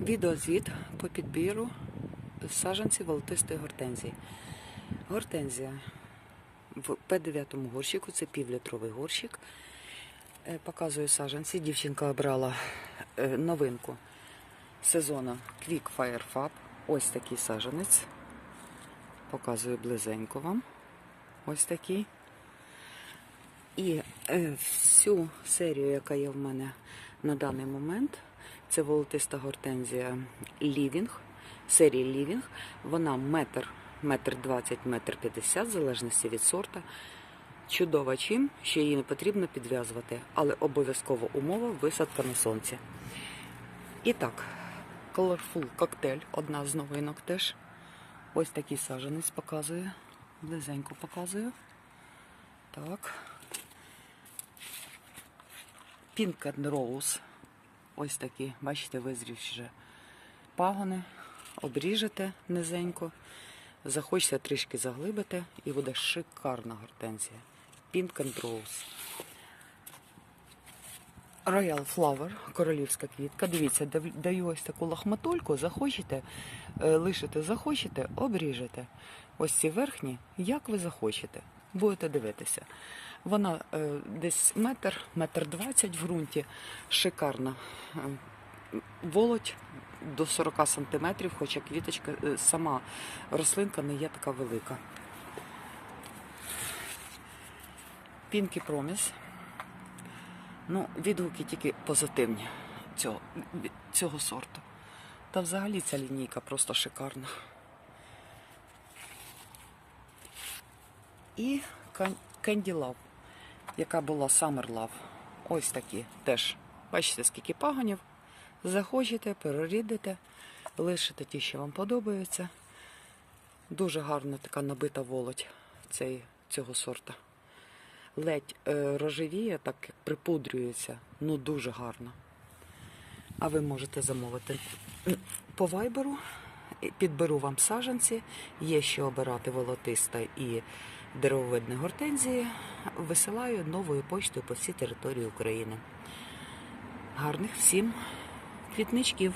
Відеозвіт по підбіру саджанців волотистої гортензії. Гортензія в П9 горщику, це півлітровий горщик. Е, Показую саджанці. Дівчинка обрала е, новинку сезону Quick Fire Fab. Ось такий саджанець. Показую близенько вам. Ось такий. І е, всю серію, яка є в мене на даний момент, це волотиста гортензія Лівінг, серії Лівінг. Вона метр, метр двадцять, метр п'ятдесят, в залежності від сорта. Чудова чим, що її не потрібно підв'язувати, але обов'язкова умова висадка на сонці. І так, Colorful коктейль, одна з новинок теж. Ось такий саджанець показує. Близенько показую. Так. Pink and Rose. Ось такі, бачите, визрівші вже пагони. Обріжете низенько. Захочете трішки заглибите і буде шикарна гортензія. Pink and Rose. Royal Flower, королівська квітка. Дивіться, даю ось таку лахматульку. Захочете, е, лишите, захочете, обріжете. Ось ці верхні, як ви захочете. Будете дивитися. Вона е, десь метр, метр двадцять в ґрунті. Шикарна. Е, волоть до 40 сантиметрів, хоча квіточка, е, сама рослинка не є така велика. Пінкі Проміс. Ну, відгуки тільки позитивні цього, цього сорту. Та взагалі ця лінійка просто шикарна. І Candy Love, яка була Summer Love. Ось такі теж. Бачите, скільки паганів. Захочете, перерідите, лишите ті, що вам подобаються. Дуже гарна така набита волоть цей, цього сорта ледь е, рожевіє, так як припудрюється. Ну дуже гарно. А ви можете замовити по вайберу. Підберу вам саджанці. Є що обирати волотиста і деревовидні гортензії. Висилаю новою почтою по всій території України. Гарних всім квітничків!